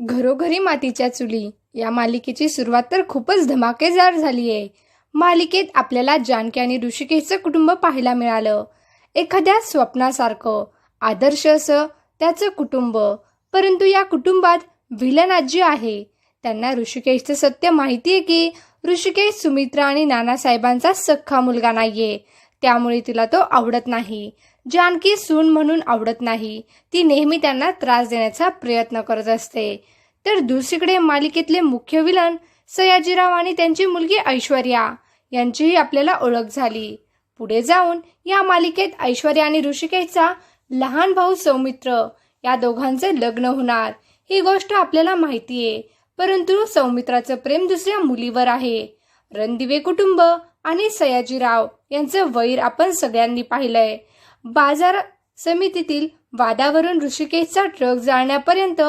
घरोघरी मातीच्या चुली. या मालिकेची सुरुवात तर खूपच धमाकेदार झाली आहे मालिकेत आपल्याला जानकी आणि ऋषिकेशचं कुटुंब पाहायला मिळालं. एखाद्या स्वप्नासारखं आदर्श असं त्याचं कुटुंब. परंतु या कुटुंबात विलन आजी आहे. त्यांना ऋषिकेशचं सत्य माहिती आहे की ऋषिकेश सुमित्रा आणि नानासाहेबांचा सख्खा मुलगा नाहीये. त्यामुळे तिला तो आवडत नाही. जानकी सून म्हणून आवडत नाही ती नेहमी त्यांना त्रास देण्याचा प्रयत्न करत असते. तर दुसरीकडे मालिकेतले मुख्य विलन सयाजीराव आणि त्यांची मुलगी ऐश्वर्या यांचीही आपल्याला ओळख झाली. पुढे जाऊन या मालिकेत ऐश्वर्या आणि ऋषिकेशचा लहान भाऊ सौमित्र या दोघांचे लग्न होणार ही गोष्ट आपल्याला माहिती आहे. परंतु सौमित्राचं प्रेम दुसऱ्या मुलीवर आहे. रणदिवे कुटुंब आणि सयाजीराव यांचं वैर आपण सगळ्यांनी पाहिलंय. बाजार समितीतील वादावरून ऋषिकेशचा ट्रक जाळण्यापर्यंत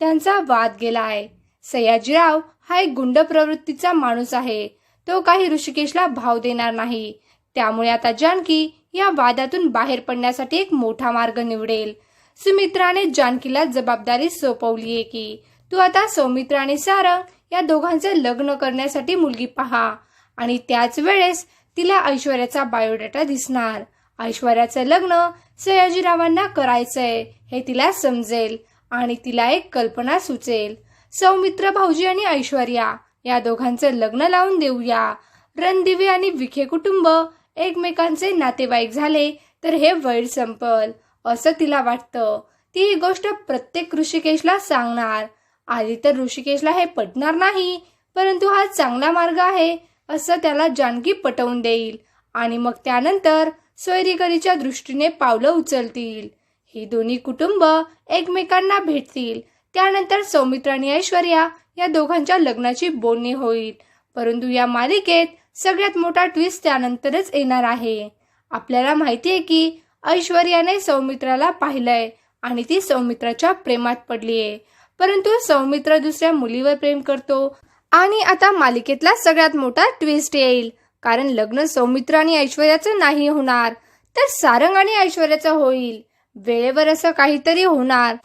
त्यांचा वाद गेला आहे. सयाजीराव हा एक गुंड प्रवृत्तीचा माणूस आहे. तो काही ऋषिकेशला भाव देणार नाही. त्यामुळे आता जानकी या वादातून बाहेर पडण्यासाठी एक मोठा मार्ग निवडेल. सुमित्राने जानकीला जबाबदारी सोपवली आहे की तू आता सौमित्र आणि सारंग या दोघांचे लग्न करण्यासाठी मुलगी पहा. आणि त्याच वेळेस तिला ऐश्वर्याचा बायोडाटा दिसणार. ऐश्वर्याचं लग्न सयाजीरावांना करायचंय हे तिला समजेल आणि तिला एक कल्पना सुचेल. सौमित्र भाऊजी आणि ऐश्वर्या या दोघांचं लग्न लावून देऊया. रणदिवे आणि विखे कुटुंब एकमेकांचे नातेवाईक झाले तर हे वैर संपल असं तिला वाटतं. ती ही गोष्ट प्रत्येक ऋषिकेशला सांगणार. आधी तर ऋषिकेशला हे पटणार नाही परंतु हा चांगला मार्ग आहे असं त्याला जानकी पटवून देईल. आणि मग त्यानंतर सोयरीगरीच्या दृष्टीने पावलं उचलतील. ही दोन्ही कुटुंब एकमेकांना भेटतील. त्यानंतर सौमित्र आणि ऐश्वर्या या दोघांच्या लग्नाची बोलणी होईल. परंतु या मालिकेत सगळ्यात मोठा ट्विस्ट त्यानंतरच येणार आहे. आपल्याला माहिती आहे की ऐश्वर्याने सौमित्राला पाहिलंय आणि ती सौमित्राच्या प्रेमात पडलीये. परंतु सौमित्र दुसऱ्या मुलीवर प्रेम करतो आणि आता मालिकेतला सगळ्यात मोठा ट्विस्ट येईल. कारण लग्न सौमित्र आणि ऐश्वर्याचं नाही होणार तर सारंग आणि ऐश्वर्याचं होईल. वेळेवर असं काहीतरी होणार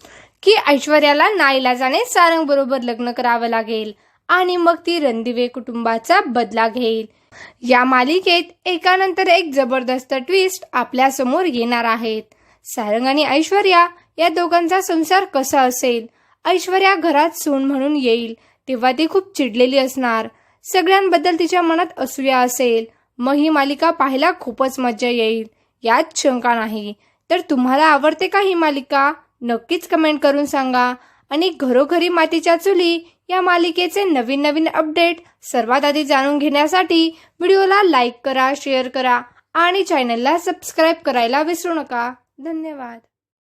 की ऐश्वर्याला नाईलाजाने सारंग बरोबर लग्न करावं लागेल आणि मग ती रणदिवे कुटुंबाचा बदला घेईल. या मालिकेत एकानंतर एक जबरदस्त ट्विस्ट आपल्यासमोर येणार आहेत. सारंग आणि ऐश्वर्या या दोघांचा संसार कसा असेल? ऐश्वर्या घरात सून म्हणून येईल तेव्हा ती खूप चिडलेली असणार. सगळ्यांबद्दल तिच्या मनात असूया असेल. मग ही मालिका पाहायला खूपच मजा येईल. यात शंका नाही. तर तुम्हाला आवडते का ही मालिका? नक्कीच कमेंट करून सांगा. आणि घरोघरी मातीच्या चुली या मालिकेचे नवीन नवीन अपडेट सर्वात आधी जाणून घेण्यासाठी व्हिडिओला लाईक करा शेअर करा आणि चॅनलला सबस्क्राईब करायला विसरू नका. धन्यवाद.